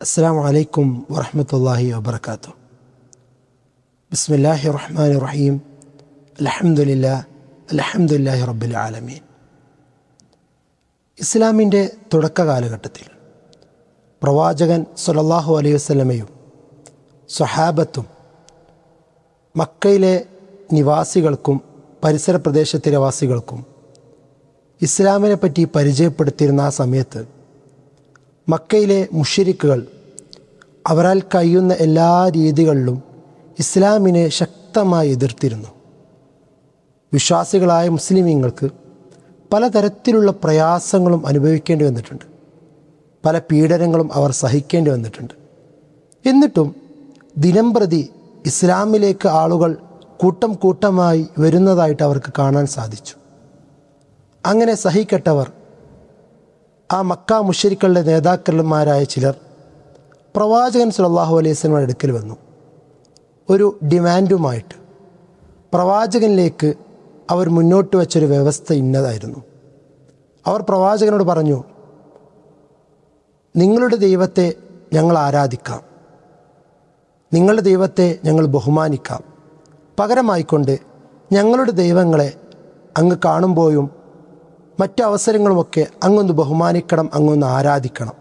السلام عليكم ورحمة الله وبركاته بسم الله الرحمن الرحيم الحمد لله الحمد لله رب العالمين ഇസ്ലാമിൻ്റെ തുടക്ക കാലഘട്ടത്തിൽ പ്രവാചകൻ സല്ലല്ലാഹു അലൈഹി വസല്ലമയും സ്വഹാബത്തും മക്കയിലെ നിവാസികൾക്കും പരിസര പ്രദേശത്തിലെ വാസികൾക്കും ഇസ്ലാമിനെ പറ്റി പരിചയപ്പെടുത്തിയിരുന്ന ആ സമയത്ത് മക്കയിലെ മുഷിരിക്കുകൾ അവരാൽ കഴിയുന്ന എല്ലാ രീതികളിലും ഇസ്ലാമിനെ ശക്തമായി എതിർത്തിരുന്നു. വിശ്വാസികളായ മുസ്ലിമീങ്ങൾക്ക് പലതരത്തിലുള്ള പ്രയാസങ്ങളും അനുഭവിക്കേണ്ടി വന്നിട്ടുണ്ട്. പല പീഡനങ്ങളും അവർ സഹിക്കേണ്ടി വന്നിട്ടുണ്ട്. എന്നിട്ടും ദിനംപ്രതി ഇസ്ലാമിലേക്ക് ആളുകൾ കൂട്ടം കൂട്ടമായി വരുന്നതായിട്ട് അവർക്ക് കാണാൻ സാധിച്ചു. അങ്ങനെ സഹിക്കട്ടവർ ആ മക്ക മുഷരിക്കളുടെ നേതാക്കന്മാരായ ചിലർ പ്രവാചകൻ സുലല്ലാഹു അലൈഹി സ്വലമയുടെ അടുക്കൽ വന്നു. ഒരു ഡിമാൻഡുമായിട്ട് പ്രവാചകനിലേക്ക് അവർ മുന്നോട്ട് വച്ചൊരു വ്യവസ്ഥ ഇന്നതായിരുന്നു. അവർ പ്രവാചകനോട് പറഞ്ഞു നിങ്ങളുടെ ദൈവത്തെ ഞങ്ങൾ ആരാധിക്കാം. നിങ്ങളുടെ ദൈവത്തെ ഞങ്ങൾ ബഹുമാനിക്കാം. പകരമായിക്കൊണ്ട് ഞങ്ങളുടെ ദൈവങ്ങളെ അങ്ങ് കാണുമ്പോഴും മറ്റു അവസരങ്ങളുമൊക്കെ അങ്ങൊന്ന് ബഹുമാനിക്കണം അങ്ങൊന്ന് ആരാധിക്കണം.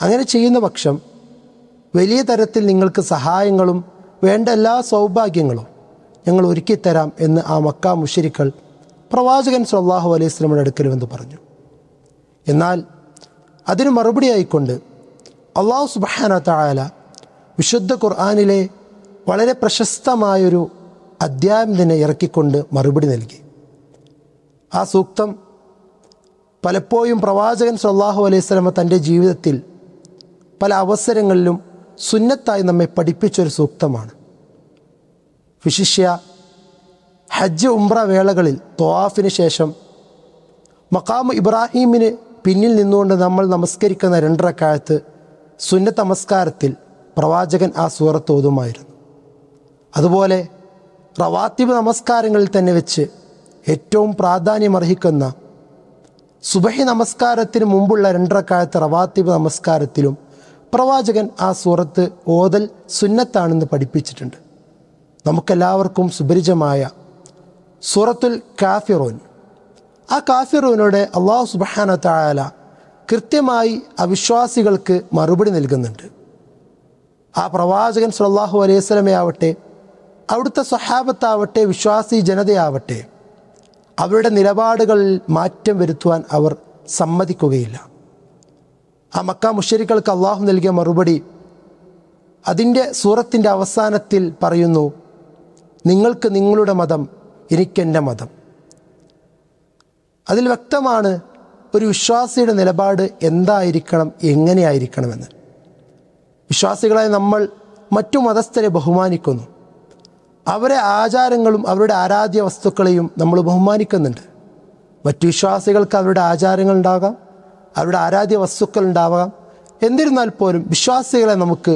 അങ്ങനെ ചെയ്യുന്ന പക്ഷം വലിയ തരത്തിൽ നിങ്ങൾക്ക് സഹായങ്ങളും വേണ്ട എല്ലാ സൗഭാഗ്യങ്ങളും ഞങ്ങൾ ഒരുക്കി തരാം എന്ന് ആ മക്ക മുഷരിക്കൾ പ്രവാചകൻ സല്ലാഹു അലൈഹി സ്വലമിയുടെ അടുക്കലുമെന്ന് പറഞ്ഞു. എന്നാൽ അതിന് മറുപടിയായിക്കൊണ്ട് അള്ളാഹു സുബാന തായാല വിശുദ്ധ ഖുർആാനിലെ വളരെ പ്രശസ്തമായൊരു അധ്യായം തന്നെ ഇറക്കിക്കൊണ്ട് മറുപടി നൽകി. ആ സൂക്തം പലപ്പോഴും പ്രവാചകൻ സല്ലാഹു അലൈഹി സ്വലമ തന്റെ ജീവിതത്തിൽ പല അവസരങ്ങളിലും സുന്നത്തായി നമ്മെ പഠിപ്പിച്ചൊരു സൂക്തമാണ്. വിശിഷ്യ ഹജ്ജ് ഉംറ വേളകളിൽ ത്വാഫിന് ശേഷം മക്കാമ് ഇബ്രാഹീമിന് പിന്നിൽ നിന്നുകൊണ്ട് നമ്മൾ നമസ്കരിക്കുന്ന രണ്ടരക്കാലത്ത് സുന്നത്ത് നമസ്കാരത്തിൽ പ്രവാചകൻ ആ സൂറത്ത് ഓതുമായിരുന്നു. അതുപോലെ റവാത്തിബ് നമസ്കാരങ്ങളിൽ തന്നെ വെച്ച് ഏറ്റവും പ്രാധാന്യമർഹിക്കുന്ന സുബഹി നമസ്കാരത്തിന് മുമ്പുള്ള രണ്ടരക്കാലത്ത് റവാത്തിബ് നമസ്കാരത്തിലും പ്രവാചകൻ ആ സൂറത്ത് ഓതൽ സുന്നത്താണെന്ന് പഠിപ്പിച്ചിട്ടുണ്ട്. നമുക്കെല്ലാവർക്കും സുപരിചിതമായ സൂറത്തുൽ കാഫിറോൻ. ആ കാഫിറോനോട് അള്ളാഹു സുബഹാന തായാല കൃത്യമായി അവിശ്വാസികൾക്ക് മറുപടി നൽകുന്നുണ്ട്. ആ പ്രവാചകൻ സുല്ലാഹു അലൈഹി സ്വലമയാവട്ടെ അവിടുത്തെ സ്വഹാബത്താവട്ടെ വിശ്വാസി ജനതയാവട്ടെ അവരുടെ നിലപാടുകളിൽ മാറ്റം വരുത്തുവാൻ അവർ സമ്മതിക്കുകയില്ല. ആ മക്ക മുഷരിക്കൾക്ക് അള്ളാഹു നൽകിയ മറുപടി അതിന്റെ സൂറത്തിന്റെ അവസാനത്തിൽ പറയുന്നു നിങ്ങൾക്ക് നിങ്ങളുടെ മതം എനിക്കെന്റെ മതം. അതിൽ വ്യക്തമാണ് ഒരു വിശ്വാസിയുടെ നിലപാട് എന്തായിരിക്കണം എങ്ങനെയായിരിക്കണമെന്ന്. വിശ്വാസികളായി നമ്മൾ മറ്റു മതസ്ഥരെ ബഹുമാനിക്കുന്നു. അവരെ ആചാരങ്ങളും അവരുടെ ആരാധ്യ വസ്തുക്കളെയും നമ്മൾ ബഹുമാനിക്കുന്നുണ്ട്. മറ്റു വിശ്വാസികൾക്ക് അവരുടെ ആചാരങ്ങൾ ഉണ്ടാകാം അവരുടെ ആരാധ്യ വസ്തുക്കൾ ഉണ്ടാവാം. എന്നിരുന്നാൽ പോലും വിശ്വാസികളെ നമുക്ക്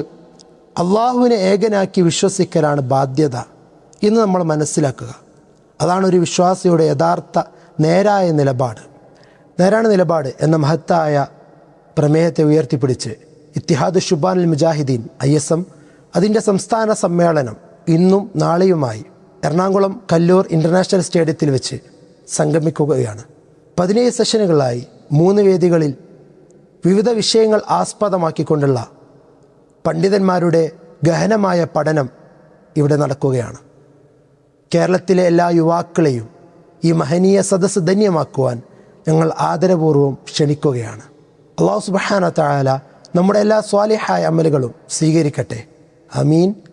അള്ളാഹുവിനെ ഏകനാക്കി വിശ്വസിക്കലാണ് ബാധ്യത എന്ന് നമ്മൾ മനസ്സിലാക്കുക. അതാണ് ഒരു വിശ്വാസിയുടെ യഥാർത്ഥ നേരായ നിലപാട്. നേരാണ് നിലപാട് എന്ന മഹത്തായ പ്രമേയത്തെ ഉയർത്തിപ്പിടിച്ച് Ittihad Shubbanul Mujahideen I S M അതിന്റെ സംസ്ഥാന സമ്മേളനം ഇന്നും നാളെയുമായി എറണാകുളം കല്ലൂർ ഇന്റർനാഷണൽ സ്റ്റേഡിയത്തിൽ വെച്ച് സംഗമിക്കുകയാണ്. പതിനേഴ് സെഷനുകളായി മൂന്ന് വേദികളിൽ വിവിധ വിഷയങ്ങൾ ആസ്പദമാക്കിക്കൊണ്ടുള്ള പണ്ഡിതന്മാരുടെ ഗഹനമായ പഠനം ഇവിടെ നടക്കുകയാണ്. കേരളത്തിലെ എല്ലാ യുവാക്കളെയും ഈ മഹനീയ സദസ് ധന്യമാക്കുവാൻ ഞങ്ങൾ ആദരപൂർവം ക്ഷണിക്കുകയാണ്. അള്ളാഹു സുബാന നമ്മുടെ എല്ലാ സ്വാലിഹായ അമലുകളും സ്വീകരിക്കട്ടെ. അമീൻ